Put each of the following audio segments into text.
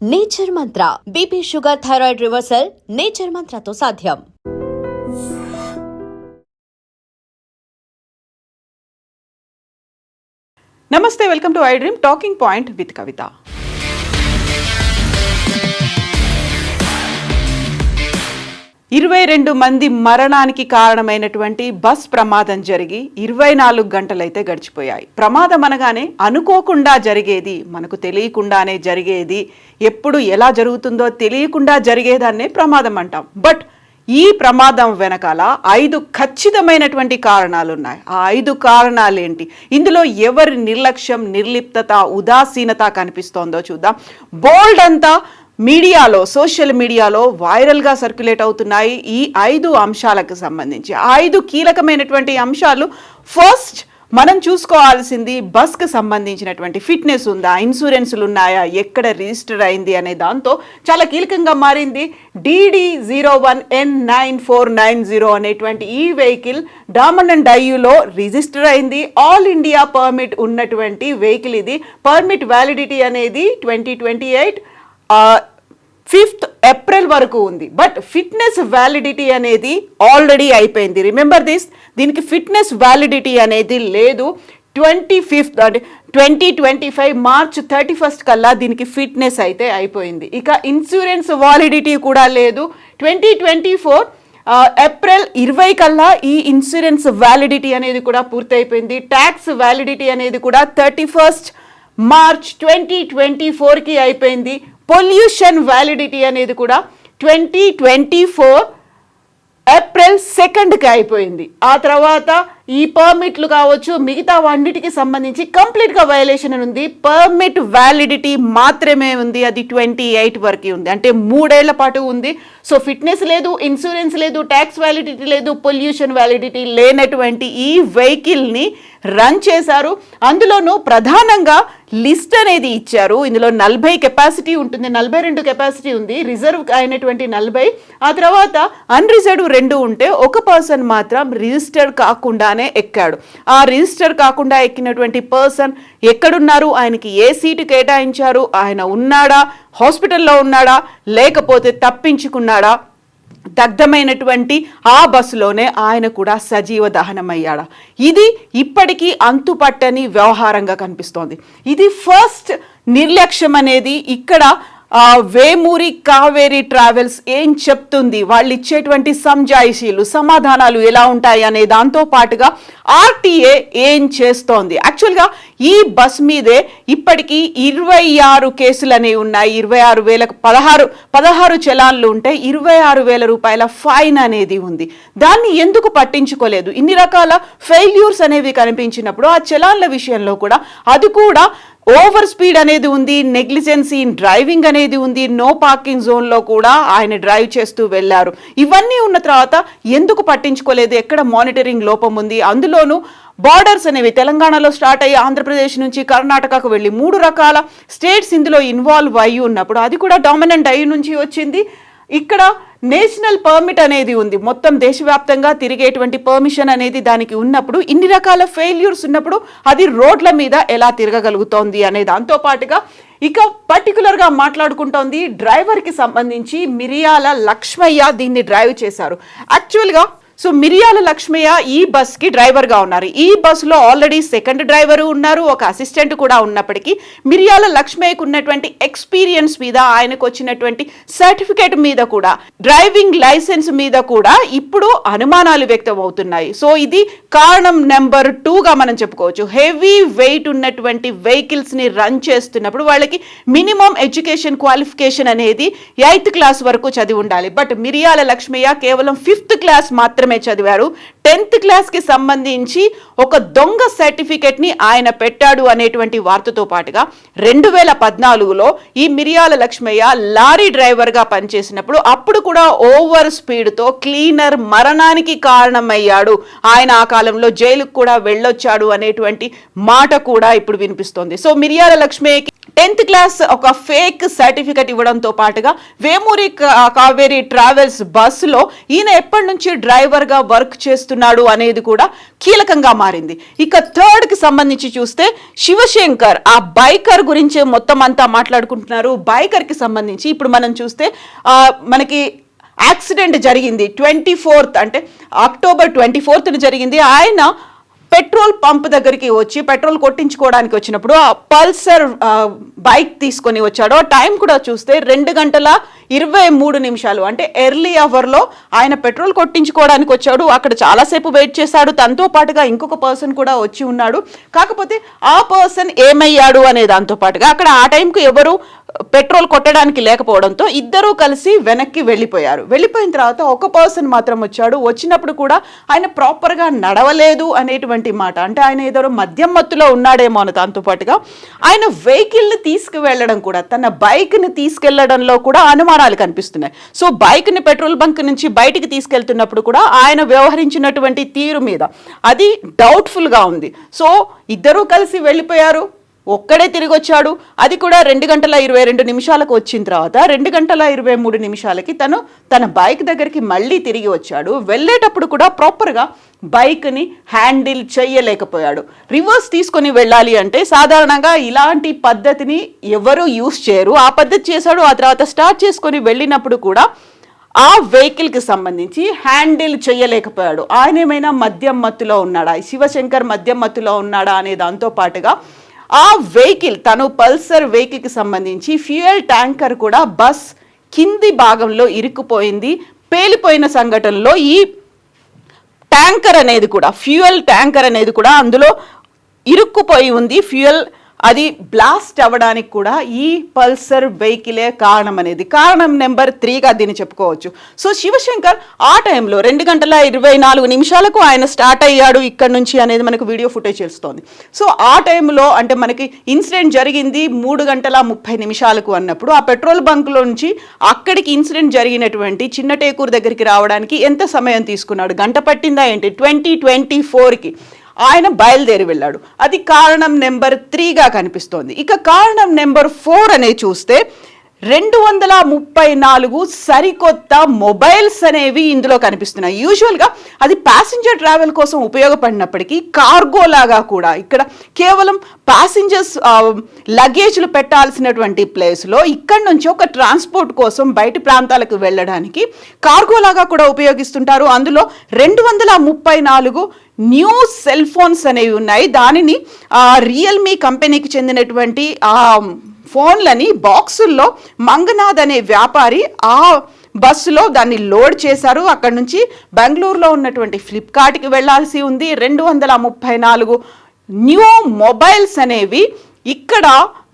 Nature mantra. BP sugar thyroid reversal nature మంత్రతో సాధ్యం. నమస్తే welcome to I dream talking point with Kavitha. ఇరవై రెండు మంది మరణానికి కారణమైనటువంటి బస్ ప్రమాదం జరిగి ఇరవై నాలుగు గంటలైతే గడిచిపోయాయి. ప్రమాదం అనగానే అనుకోకుండా జరిగేది మనకు తెలియకుండానే జరిగేది ఎప్పుడు ఎలా జరుగుతుందో తెలియకుండా జరిగేదాన్నే ప్రమాదం అంటాం. బట్ ఈ ప్రమాదం వెనకాల ఐదు ఖచ్చితమైనటువంటి కారణాలు ఉన్నాయి ఆ ఐదు కారణాలు ఏంటి ఇందులో ఎవరి నిర్లక్ష్యం నిర్లిప్తత ఉదాసీనత కనిపిస్తోందో చూద్దాం. బోల్డ్ అంతా మీడియాలో సోషల్ మీడియాలో వైరల్గా సర్క్యులేట్ అవుతున్నాయి ఈ ఐదు అంశాలకు సంబంధించి. ఐదు కీలకమైనటువంటి అంశాలు ఫస్ట్ మనం చూసుకోవాల్సింది బస్కి సంబంధించినటువంటి ఫిట్నెస్ ఉందా ఇన్సూరెన్సులు ఉన్నాయా ఎక్కడ రిజిస్టర్ అయింది అనే దాంతో చాలా కీలకంగా మారింది DD zero one N nine four nine zero అనేటువంటి ఈ వెహికల్ డామన్ అండ్ డయ్యూలో రిజిస్టర్ అయింది. ఆల్ ఇండియా పర్మిట్ ఉన్నటువంటి వెహికల్ ఇది. పర్మిట్ వ్యాలిడిటీ అనేది twenty twenty eight fifth April వరకు ఉంది. బట్ ఫిట్నెస్ వ్యాలిడిటీ అనేది ఆల్రెడీ అయిపోయింది. రిమెంబర్ దిస్ దీనికి ఫిట్నెస్ వ్యాలిడిటీ అనేది లేదు. ట్వంటీ ఫిఫ్త్ అంటే twenty twenty five March thirty first కల్లా దీనికి ఫిట్నెస్ అయితే అయిపోయింది. ఇక ఇన్సూరెన్స్ వ్యాలిడిటీ కూడా లేదు. ట్వంటీ ట్వంటీ ఫోర్ ఏప్రిల్ ఇరవై కల్లా ఈ ఇన్సూరెన్స్ వ్యాలిడిటీ అనేది కూడా పూర్తయిపోయింది. ట్యాక్స్ వ్యాలిడిటీ అనేది కూడా thirty first March twenty twenty ఫోర్కి అయిపోయింది. పొల్యూషన్ వ్యాలిడిటీ అనేది కూడా ట్వంటీ ట్వంటీ ఫోర్ ఏప్రిల్ సెకండ్కి అయిపోయింది. ఆ తర్వాత ఈ పర్మిట్లు కావచ్చు మిగతా వన్నిటికి సంబంధించి కంప్లీట్గా వయలేషన్ అని ఉంది. పర్మిట్ వ్యాలిడిటీ మాత్రమే ఉంది. అది ట్వంటీ ఎయిట్ వరకు ఉంది. అంటే మూడేళ్ళ పాటు ఉంది. సో ఫిట్నెస్ లేదు ఇన్సూరెన్స్ లేదు ట్యాక్స్ వ్యాలిడిటీ లేదు పొల్యూషన్ వ్యాలిడిటీ లేనటువంటి ఈ వెహికల్ని రన్ చేశారు. అందులోనూ ప్రధానంగా లిస్ట్ అనేది ఇచ్చారు. ఇందులో నలభై కెపాసిటీ ఉంటుంది. నలభై రెండు కెపాసిటీ ఉంది. రిజర్వ్ అయినటువంటి నలభై. ఆ తర్వాత అన్రిజర్వ్ రెండు ఉంటే ఒక పర్సన్ మాత్రం రిజిస్టర్డ్ కాకుండా కాకుండానే ఎక్కాడు. ఆ రిజిస్టర్ కాకుండా ఎక్కినటువంటి పర్సన్ ఎక్కడున్నారు? ఆయనకి ఏ సీటు కేటాయించారు? ఆయన ఉన్నాడా? హాస్పిటల్లో ఉన్నాడా? లేకపోతే తప్పించుకున్నాడా? దగ్ధమైనటువంటి ఆ బస్సులోనే ఆయన కూడా సజీవ దహనమయ్యాడా? ఇది ఇప్పటికీ అంతుపట్టని వ్యవహారంగా కనిపిస్తోంది. ఇది ఫస్ట్ నిర్లక్ష్యం అనేది ఇక్కడ వేమూరి కావేరి ట్రావెల్స్ ఏం చెప్తుంది? వాళ్ళు ఇచ్చేటువంటి సంజాయిషీలు సమాధానాలు ఎలా ఉంటాయి అనే దాంతో పాటుగా ఆర్టీఏ ఏం చేస్తోంది? యాక్చువల్గా ఈ బస్ మీదే ఇప్పటికీ ఇరవై ఆరు కేసులు అనేవి ఉన్నాయి. ఇరవై ఆరు వేలకు పదహారు పదహారు చలాన్లు ఉంటే ఇరవై ఆరు వేల రూపాయల ఫైన్ అనేది ఉంది. దాన్ని ఎందుకు పట్టించుకోలేదు? ఇన్ని రకాల ఫెయిల్యూర్స్ అనేవి కనిపించినప్పుడు ఆ చలాన్ల విషయంలో కూడా అది కూడా ఓవర్ స్పీడ్ అనేది ఉంది నెగ్లిజెన్సీ ఇన్ డ్రైవింగ్ అనేది ఉంది నో పార్కింగ్ జోన్లో కూడా ఆయన డ్రైవ్ చేస్తూ వెళ్ళారు. ఇవన్నీ ఉన్న తర్వాత ఎందుకు పట్టించుకోలేదు? ఎక్కడ మానిటరింగ్ లోపం ఉంది? అందులోనూ బార్డర్స్ అనేవి తెలంగాణలో స్టార్ట్ అయ్యి ఆంధ్రప్రదేశ్ నుంచి కర్ణాటకకు వెళ్ళి మూడు రకాల స్టేట్స్ ఇందులో ఇన్వాల్వ్ అయ్యి ఉన్నప్పుడు అది కూడా డామినెంట్ అయ్యి నుంచి వచ్చింది. ఇక్కడ నేషనల్ పర్మిట్ అనేది ఉంది. మొత్తం దేశవ్యాప్తంగా తిరిగేటువంటి పర్మిషన్ అనేది దానికి ఉన్నప్పుడు ఇన్ని రకాల ఫెయిల్యూర్స్ ఉన్నప్పుడు అది రోడ్ల మీద ఎలా తిరగగలుగుతోంది అనే దాంతో పాటుగా ఇక పర్టికులర్గా మాట్లాడుకుంటోంది డ్రైవర్కి సంబంధించి మిరియాల లక్ష్మయ్య దీన్ని డ్రైవ్ చేశారు. యాక్చువల్గా సో మిరియాల లక్ష్మయ్య ఈ బస్కి డ్రైవర్గా ఉన్నారు. ఈ బస్సులో ఆల్రెడీ సెకండ్ డ్రైవరు ఉన్నారు. ఒక అసిస్టెంట్ కూడా ఉన్నప్పటికీ మిరియాల లక్ష్మయ్యకు ఉన్నటువంటి ఎక్స్పీరియన్స్ మీద ఆయనకు వచ్చినటువంటి సర్టిఫికేట్ మీద కూడా డ్రైవింగ్ లైసెన్స్ మీద కూడా ఇప్పుడు అనుమానాలు వ్యక్తం అవుతున్నాయి. సో ఇది కారణం నెంబర్ టూగా మనం చెప్పుకోవచ్చు. హెవీ వెయిట్ ఉన్నటువంటి వెహికల్స్ని రన్ చేస్తున్నప్పుడు వాళ్ళకి మినిమం ఎడ్యుకేషన్ క్వాలిఫికేషన్ అనేది ఎయిత్ క్లాస్ వరకు చదివి ఉండాలి. బట్ మిరియాల లక్ష్మయ్య కేవలం ఫిఫ్త్ క్లాస్ మాత్రమే చదివారు. టెన్త్ క్లాస్కి సంబంధించి ఒక దొంగ సర్టిఫికెట్ని ఆయన పెట్టాడు అనేటువంటి వార్తతో పాటుగా రెండు వేల పద్నాలుగులో ఈ మిరియాల లక్ష్మయ్య లారీ డ్రైవర్గా పనిచేసినప్పుడు అప్పుడు కూడా ఓవర్ స్పీడ్తో క్లీనర్ మరణానికి కారణమయ్యాడు. ఆయన ఆ కాలంలో జైలుకు కూడా వెళ్ళొచ్చాడు అనేటువంటి మాట కూడా ఇప్పుడు వినిపిస్తోంది. సో మిరియాల లక్ష్మయ్యకి టెన్త్ క్లాస్ ఒక ఫేక్ సర్టిఫికెట్ ఇవ్వడంతో పాటుగా వేమూరి కావేరి ట్రావెల్స్ బస్సులో ఈయన ఎప్పటి నుంచి డ్రైవర్ డ్రైవర్గా వర్క్ చేస్తున్నాడు అనేది కూడా కీలకంగా మారింది. ఇక థర్డ్కి సంబంధించి చూస్తే శివశంకర్ ఆ బైకర్ గురించే మొత్తం అంతా మాట్లాడుకుంటున్నారు. బైకర్కి సంబంధించి ఇప్పుడు మనం చూస్తే మనకి యాక్సిడెంట్ జరిగింది. ట్వంటీ ఫోర్త్ అంటే అక్టోబర్ ట్వంటీ ఫోర్త్న జరిగింది. ఆయన పెట్రోల్ పంప్ దగ్గరికి వచ్చి పెట్రోల్ కొట్టించుకోవడానికి వచ్చినప్పుడు ఆ పల్సర్ బైక్ తీసుకొని వచ్చాడు ఆ టైం కూడా చూస్తే రెండు గంటల ఇరవై మూడు నిమిషాలు. అంటే ఎర్లీ అవర్లో ఆయన పెట్రోల్ కొట్టించుకోవడానికి వచ్చాడు. అక్కడ చాలాసేపు వెయిట్ చేశాడు. తనతో పాటుగా ఇంకొక పర్సన్ కూడా వచ్చి ఉన్నాడు. కాకపోతే ఆ పర్సన్ ఏమయ్యాడు అనే దాంతో పాటుగా అక్కడ ఆ టైంకు ఎవరు పెట్రోల్ కొట్టడానికి లేకపోవడంతో ఇద్దరూ కలిసి వెనక్కి వెళ్ళిపోయారు. వెళ్ళిపోయిన తర్వాత ఒక పర్సన్ మాత్రం వచ్చాడు. వచ్చినప్పుడు కూడా ఆయన ప్రాపర్గా నడవలేదు అనేటువంటి మాట. అంటే ఆయన ఏదో మద్యం మత్తులో ఉన్నాడేమో అని దాంతో పాటుగా. ఆయన వెహికల్ని తీసుకువెళ్ళడం కూడా తన బైక్ని తీసుకెళ్ళడంలో కూడా అనుమానాలు కనిపిస్తున్నాయి. సో బైక్ని పెట్రోల్ బంక్ నుంచి బయటికి తీసుకెళ్తున్నప్పుడు కూడా ఆయన వ్యవహరించినటువంటి తీరు మీద అది డౌట్ఫుల్గా ఉంది. సో ఇద్దరూ కలిసి వెళ్ళిపోయారు. ఒక్కడే తిరిగి వచ్చాడు అది కూడా రెండు గంటల ఇరవై రెండు నిమిషాలకు వచ్చిన తర్వాత రెండు గంటల ఇరవై మూడు నిమిషాలకి తను తన బైక్ దగ్గరికి మళ్ళీ తిరిగి వచ్చాడు. వెళ్ళేటప్పుడు కూడా ప్రాపర్గా బైక్ని హ్యాండిల్ చేయలేకపోయాడు. రివర్స్ తీసుకొని వెళ్ళాలి అంటే సాధారణంగా ఇలాంటి పద్ధతిని ఎవరు యూస్ చేయరు. ఆ పద్ధతి చేశాడు ఆ తర్వాత స్టార్ట్ చేసుకొని వెళ్ళినప్పుడు కూడా ఆ వెహికల్కి సంబంధించి హ్యాండిల్ చేయలేకపోయాడు. ఆయన ఏమైనా మద్యం మత్తులో ఉన్నాడా? శివశంకర్ మద్యం మత్తులో ఉన్నాడా అనే దాంతో పాటుగా ఆ వెహికల్ తను పల్సర్ వెహికల్కి సంబంధించి ఫ్యూయల్ ట్యాంకర్ కూడా బస్ కింది భాగంలో ఇరుక్కుపోయింది. పేలిపోయిన సంఘటనలో ఈ ట్యాంకర్ అనేది కూడా ఫ్యూయల్ ట్యాంకర్ అనేది కూడా అందులో ఇరుక్కుపోయి ఉంది. ఫ్యూయల్ అది బ్లాస్ట్ అవ్వడానికి కూడా ఈ పల్సర్ వెహికలే కారణం అనేది కారణం నెంబర్ త్రీగా దీన్ని చెప్పుకోవచ్చు. సో శివశంకర్ ఆ టైంలో రెండు గంటల ఇరవై నాలుగు నిమిషాలకు ఆయన స్టార్ట్ అయ్యాడు ఇక్కడ నుంచి అనేది మనకు వీడియో ఫుటేజ్ తెలుస్తోంది. సో ఆ టైంలో అంటే మనకి ఇన్సిడెంట్ జరిగింది మూడు గంటల ముప్పై నిమిషాలకు అన్నప్పుడు ఆ పెట్రోల్ బంక్లో నుంచి అక్కడికి ఇన్సిడెంట్ జరిగినటువంటి చిన్న టేకూరు దగ్గరికి రావడానికి ఎంత సమయం తీసుకున్నాడు? గంట పట్టిందా ఏంటి? ట్వంటీ ట్వంటీ ఫోర్కి ఆయన బయలుదేరి వెళ్ళాడు. అది కారణం నెంబర్ త్రీగా కనిపిస్తోంది. ఇక కారణం నెంబర్ ఫోర్ అనే చూస్తే రెండు వందల ముప్పై నాలుగు సరికొత్త మొబైల్స్ అనేవి ఇందులో కనిపిస్తున్నాయి. యూజువల్గా అది ప్యాసింజర్ ట్రావెల్ కోసం ఉపయోగపడినప్పటికీ కార్గో లాగా కూడా ఇక్కడ కేవలం ప్యాసింజర్స్ లగేజ్లు పెట్టాల్సినటువంటి ప్లేస్లో ఇక్కడ నుంచి ఒక ట్రాన్స్పోర్ట్ కోసం బయటి ప్రాంతాలకు వెళ్ళడానికి కార్గో లాగా కూడా ఉపయోగిస్తుంటారు. అందులో రెండు వందల ముప్పై నాలుగు న్యూ సెల్ ఫోన్స్ అనేవి ఉన్నాయి. దానిని రియల్మీ కంపెనీకి చెందినటువంటి ఆ ఫోన్లని బాక్సుల్లో మంగనాథ్ అనే వ్యాపారి ఆ బస్సులో దాన్ని లోడ్ చేశారు. అక్కడ నుంచి బెంగళూరులో ఉన్నటువంటి ఫ్లిప్కార్ట్కి వెళ్ళాల్సి ఉంది. రెండు వందల ముప్పై నాలుగు న్యూ మొబైల్స్ అనేవి ఇక్కడ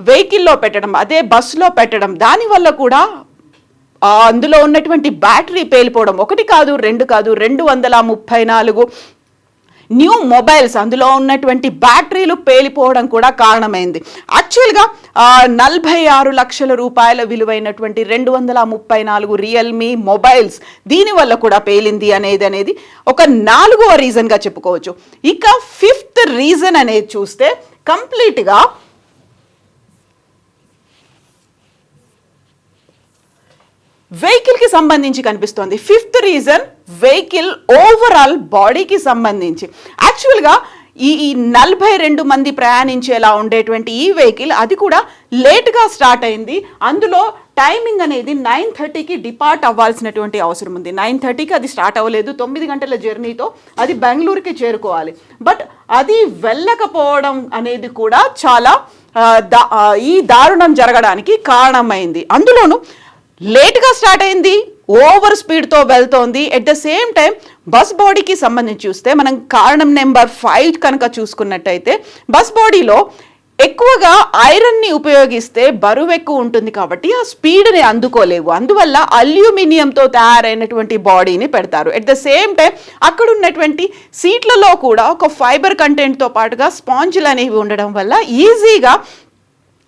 వెహికల్లో పెట్టడం అదే బస్సులో పెట్టడం దానివల్ల కూడా అందులో ఉన్నటువంటి బ్యాటరీ పేలిపోవడం. ఒకటి కాదు రెండు కాదు రెండు వందల ముప్పై నాలుగు న్యూ మొబైల్స్ అందులో ఉన్నటువంటి బ్యాటరీలు పేలిపోవడం కూడా కారణమైంది. యాక్చువల్గా నలభై ఆరు లక్షల రూపాయల విలువైనటువంటి రెండు వందల ముప్పై నాలుగు రియల్మీ మొబైల్స్ దీనివల్ల కూడా పేలింది అనేది అనేది ఒక నాలుగవ రీజన్గా చెప్పుకోవచ్చు. ఇక ఫిఫ్త్ రీజన్ అనేది చూస్తే కంప్లీట్గా వెహికల్కి సంబంధించి కనిపిస్తోంది. ఫిఫ్త్ రీజన్ వెహికల్ ఓవరాల్ బాడీకి సంబంధించి. యాక్చువల్గా ఈ ఈ నలభై రెండు మంది ప్రయాణించేలా ఉండేటువంటి ఈ వెహికల్ అది కూడా లేట్గా స్టార్ట్ అయింది. అందులో టైమింగ్ అనేది నైన్ థర్టీకి డిపార్ట్ అవ్వాల్సినటువంటి అవసరం ఉంది. నైన్ థర్టీకి అది స్టార్ట్ అవ్వలేదు. తొమ్మిది గంటల జర్నీతో అది బెంగళూరుకి చేరుకోవాలి. బట్ అది వెళ్ళకపోవడం అనేది కూడా చాలా దా- ఈ దారుణం జరగడానికి కారణమైంది. అందులోనూ లేట్గా స్టార్ట్ అయింది ఓవర్ స్పీడ్తో వెళ్తోంది. At the same time bus బాడీకి సంబంధించి చూస్తే మనం కారణం నెంబర్ ఫైవ్ కనుక చూసుకున్నట్టయితే బస్ బాడీలో ఎక్కువగా ఐరన్ని ఉపయోగిస్తే బరువు ఎక్కువ ఉంటుంది కాబట్టి ఆ స్పీడ్ని అందుకోలేవు. అందువల్ల అల్యూమినియంతో తయారైనటువంటి బాడీని పెడతారు. ఎట్ ద సేమ్ టైం అక్కడ ఉన్నటువంటి సీట్లలో కూడా ఒక ఫైబర్ కంటెంట్తో పాటుగా స్పాంజ్లు అనేవి ఉండడం వల్ల ఈజీగా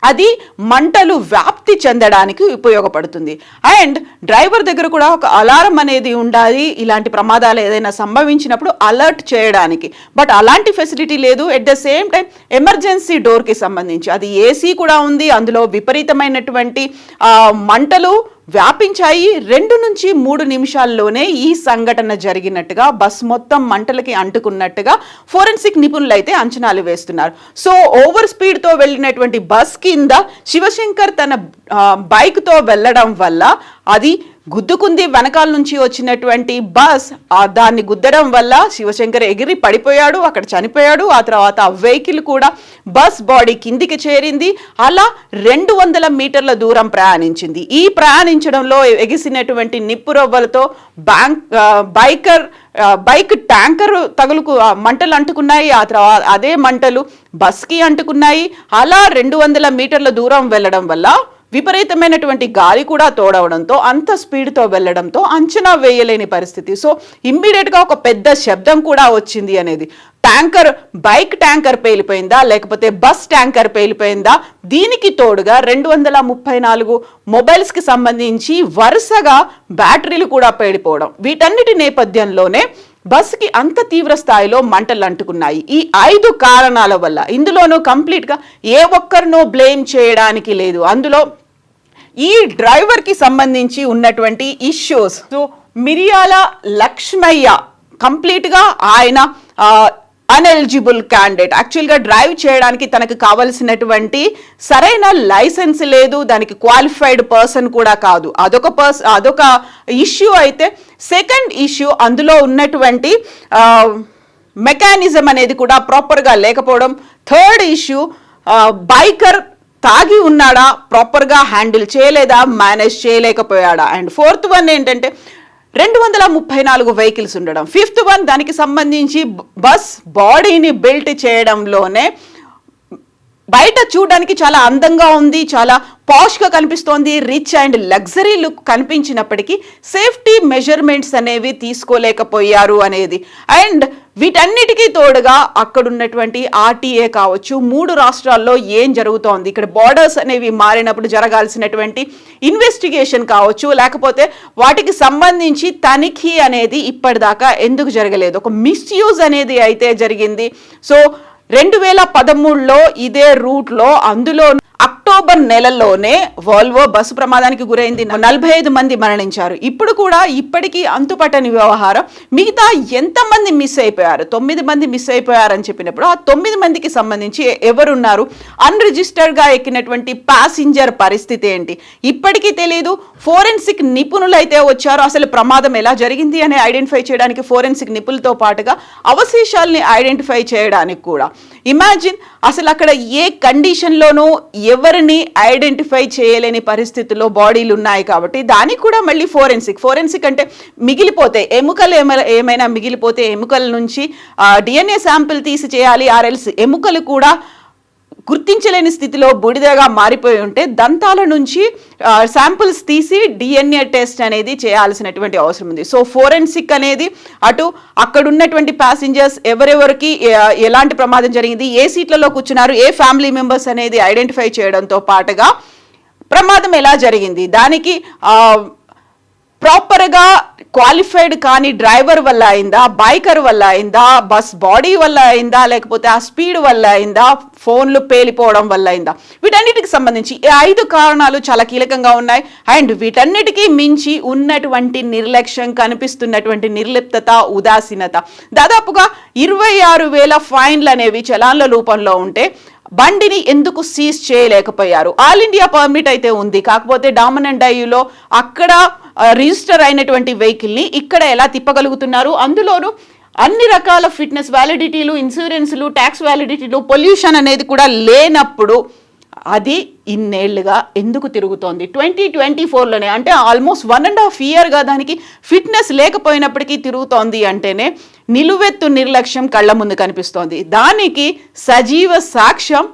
అది మంటలు వ్యాప్ వ్యాప్తి చెందడానికి ఉపయోగపడుతుంది. అండ్ డ్రైవర్ దగ్గర కూడా ఒక అలారం అనేది ఉండాలి. ఇలాంటి ప్రమాదాలు ఏదైనా సంభవించినప్పుడు అలర్ట్ చేయడానికి. బట్ అలాంటి ఫెసిలిటీ లేదు. At the same time emergency డోర్కి సంబంధించి. అది ఏసీ కూడా ఉంది. అందులో విపరీతమైనటువంటి మంటలు వ్యాపించాయి. రెండు నుంచి మూడు నిమిషాల్లోనే ఈ సంఘటన జరిగినట్టుగా బస్ మొత్తం మంటలకి అంటుకున్నట్టుగా ఫోరెన్సిక్ నిపుణులు అయితే అంచనాలు వేస్తున్నారు. సో ఓవర్ స్పీడ్తో వెళ్ళినటువంటి బస్ కింద శివశంకర్ తన బైక్తో వెళ్ళడం వల్ల అది గుద్దుకుంది వెనకాల నుంచి వచ్చినటువంటి బస్ దాన్ని గుద్దడం వల్ల శివశంకర్ ఎగిరి పడిపోయాడు అక్కడ చనిపోయాడు. ఆ తర్వాత ఆ వెహికల్ కూడా బస్ బాడీ కిందికి చేరింది. అలా రెండు వందల మీటర్ల దూరం ప్రయాణించింది. ఈ ప్రయాణించడంలో ఎగిసినటువంటి నిప్పురవ్వలతో బ్యాంక్ బైకర్ బైక్ ట్యాంకర్ తగులుకు మంటలు అంటుకున్నాయి. ఆ తర్వాత అదే మంటలు బస్కి అంటుకున్నాయి. అలా రెండు వందల మీటర్ల దూరం వెళ్ళడం వల్ల విపరీతమైనటువంటి గాలి కూడా తోడవడంతో అంత స్పీడ్తో వెళ్ళడంతో అంచనా వేయలేని పరిస్థితి. సో ఇమ్మీడియట్గా ఒక పెద్ద శబ్దం కూడా వచ్చింది అనేది. ట్యాంకర్ బైక్ ట్యాంకర్ పేలిపోయిందా? లేకపోతే బస్ ట్యాంకర్ పేలిపోయిందా? దీనికి తోడుగా రెండు వందల ముప్పై నాలుగు మొబైల్స్కి సంబంధించి వరుసగా బ్యాటరీలు కూడా పేలిపోవడం. వీటన్నిటి నేపథ్యంలోనే బస్సుకి అంత తీవ్ర స్థాయిలో మంటలు అంటుకున్నాయి ఈ ఐదు కారణాల వల్ల ఇందులోనూ కంప్లీట్గా ఏ ఒక్కరినో బ్లేమ్ చేయడానికి లేదు. అందులో ఈ డ్రైవర్కి సంబంధించి ఉన్నటువంటి ఇష్యూస్. సో మిరియాల లక్ష్మయ్య కంప్లీట్గా ఆయన అన్ఎలిజిబుల్ క్యాండిడేట్ యాక్చువల్గా డ్రైవ్ చేయడానికి తనకు కావలసినటువంటి సరైన లైసెన్స్ లేదు. దానికి క్వాలిఫైడ్ పర్సన్ కూడా కాదు. అదొక పర్స్ అదొక ఇష్యూ అయితే సెకండ్ ఇష్యూ అందులో ఉన్నటువంటి మెకానిజం అనేది కూడా ప్రాపర్గా లేకపోవడం. థర్డ్ ఇష్యూ బైకర్ తాగి ఉన్నాడా? ప్రాపర్గా హ్యాండిల్ చేయలేదా? మేనేజ్ చేయలేకపోయాడా? అండ్ ఫోర్త్ వన్ ఏంటంటే రెండు వందల ముప్పై నాలుగు వెహికల్స్ ఉండడం. ఫిఫ్త్ వన్ దానికి సంబంధించి బస్ బాడీని బిల్ట్ చేయడంలోనే బయట చూడడానికి చాలా అందంగా ఉంది చాలా పాష్గా కనిపిస్తోంది రిచ్ అండ్ లగ్జరీ లుక్ కనిపించినప్పటికీ సేఫ్టీ మెజర్మెంట్స్ అనేవి తీసుకోలేకపోయారు అనేది. అండ్ వీటన్నిటికీ తోడుగా అక్కడున్నటువంటి ఆర్టీఏ కావచ్చు మూడు రాష్ట్రాల్లో ఏం జరుగుతోంది ఇక్కడ బార్డర్స్ అనేవి మారినప్పుడు జరగాల్సినటువంటి ఇన్వెస్టిగేషన్ కావచ్చు లేకపోతే వాటికి సంబంధించి తనిఖీ అనేది ఇప్పటిదాకా ఎందుకు జరగలేదు ఒక మిస్యూజ్ అనేది అయితే జరిగింది. సో రెండు వేల పదమూడులో ఇదే రూట్లో అందులో అక్టోబర్ నెలలోనే వాల్వో బస్సు ప్రమాదానికి గురైంది. నలభై ఐదు మంది మరణించారు. ఇప్పుడు కూడా ఇప్పటికీ అంతుపట్టని వ్యవహారం. మిగతా ఎంతమంది మిస్ అయిపోయారు? తొమ్మిది మంది మిస్ అయిపోయారని చెప్పినప్పుడు ఆ తొమ్మిది మందికి సంబంధించి ఎవరున్నారు? అన్రిజిస్టర్డ్గా ఎక్కినటువంటి ప్యాసింజర్ పరిస్థితి ఏంటి? ఇప్పటికీ తెలియదు ఫోరెన్సిక్ నిపుణులు అయితే వచ్చారు. అసలు ప్రమాదం ఎలా జరిగింది అని ఐడెంటిఫై చేయడానికి ఫోరెన్సిక్ నిపుణులతో పాటుగా అవశేషాలని ఐడెంటిఫై చేయడానికి కూడా. ఇమాజిన్ అసలు అక్కడ ఏ కండిషన్లోనూ ఎవరిని ఐడెంటిఫై చేయలేని పరిస్థితుల్లో బాడీలు ఉన్నాయి కాబట్టి దానికి కూడా మళ్ళీ ఫోరెన్సిక్ ఫోరెన్సిక్ అంటే మిగిలిపోతే ఎముకలు ఏమైనా మిగిలిపోతే ఎముకల నుంచి డిఎన్ఏ శాంపిల్ తీసి చేయాలి ఆర్ఎల్స్ ఎముకలు కూడా గుర్తించలేని స్థితిలో బూడిదగా మారిపోయి ఉంటే దంతాల నుంచి శాంపుల్స్ తీసి డిఎన్ఏ టెస్ట్ అనేది చేయాల్సినటువంటి అవసరం ఉంది. సో ఫోరెన్సిక్ అనేది అటు అక్కడున్నటువంటి ప్యాసింజర్స్ ఎవరెవరికి ఎలాంటి ప్రమాదం జరిగింది ఏ సీట్లలో కూర్చున్నారు ఏ ఫ్యామిలీ మెంబర్స్ అనేది ఐడెంటిఫై చేయడంతో పాటుగా ప్రమాదం ఎలా జరిగింది దానికి ప్రాపర్గా క్వాలిఫైడ్ కాని డ్రైవర్ వల్ల అయిందా బైకర్ వల్ల అయిందా బస్ బాడీ వల్ల అయిందా లేకపోతే ఆ స్పీడ్ వల్ల అయిందా ఫోన్లు పేలిపోవడం వల్ల అయిందా? వీటన్నిటికి సంబంధించి ఈ ఐదు కారణాలు చాలా కీలకంగా ఉన్నాయి. అండ్ వీటన్నిటికీ మించి ఉన్నటువంటి నిర్లక్ష్యం కనిపిస్తున్నటువంటి నిర్లిప్తత ఉదాసీనత. దాదాపుగా ఇరవై ఆరు వేల ఫైన్లు అనేవి చలాన్ల రూపంలో ఉంటే బండిని ఎందుకు సీజ్ చేయలేకపోయారు? ఆల్ ఇండియా పర్మిట్ అయితే ఉంది. కాకపోతే డామన్ డైలో అక్కడ రిజిస్టర్ అయినటువంటి వెహికల్ని ఇక్కడ ఎలా తిప్పగలుగుతున్నారు? అందులోనూ అన్ని రకాల ఫిట్నెస్ వ్యాలిడిటీలు ఇన్సూరెన్స్లు ట్యాక్స్ వ్యాలిడిటీలు పొల్యూషన్ అనేది కూడా లేనప్పుడు అది ఇన్నేళ్ళుగా ఎందుకు తిరుగుతోంది? ట్వంటీ ట్వంటీ ఫోర్లోనే అంటే ఆల్మోస్ట్ వన్ అండ్ హాఫ్ ఇయర్గా దానికి ఫిట్నెస్ లేకపోయినప్పటికీ తిరుగుతోంది అంటేనే నిలువెత్తు నిర్లక్ష్యం కళ్ళ ముందు కనిపిస్తోంది. దానికి సజీవ సాక్ష్యం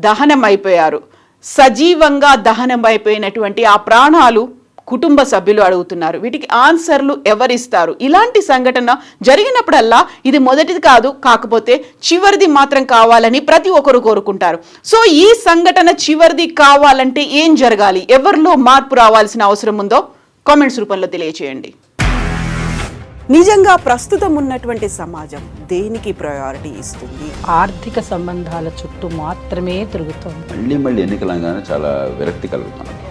దహనం అయిపోయారు సజీవంగా దహనం అయిపోయినటువంటి ఆ ప్రాణాలు కుటుంబ సభ్యులు అడుగుతున్నారు. వీటికి ఆన్సర్లు ఎవరిస్తారు? ఇలాంటి సంఘటన జరిగినప్పుడల్లా ఇది మొదటిది కాదు కాకపోతే చివరిది మాత్రం కావాలని ప్రతి ఒక్కరు కోరుకుంటారు. సో ఈ సంఘటన చివరిది కావాలంటే ఏం జరగాలి? ఎవరిలో మార్పు రావాల్సిన అవసరం ఉందో కామెంట్స్ రూపంలో తెలియచేయండి. నిజంగా ప్రస్తుతం ఉన్నటువంటి సమాజం దేనికి ప్రయారిటీ ఇస్తుంది? ఆర్థిక సంబంధాల చుట్టూ మాత్రమే తిరుగుతోంది. మళ్ళీ మళ్ళీ ఎన్నికలంగానే చాలా విరక్తి కలుగుతున్నాను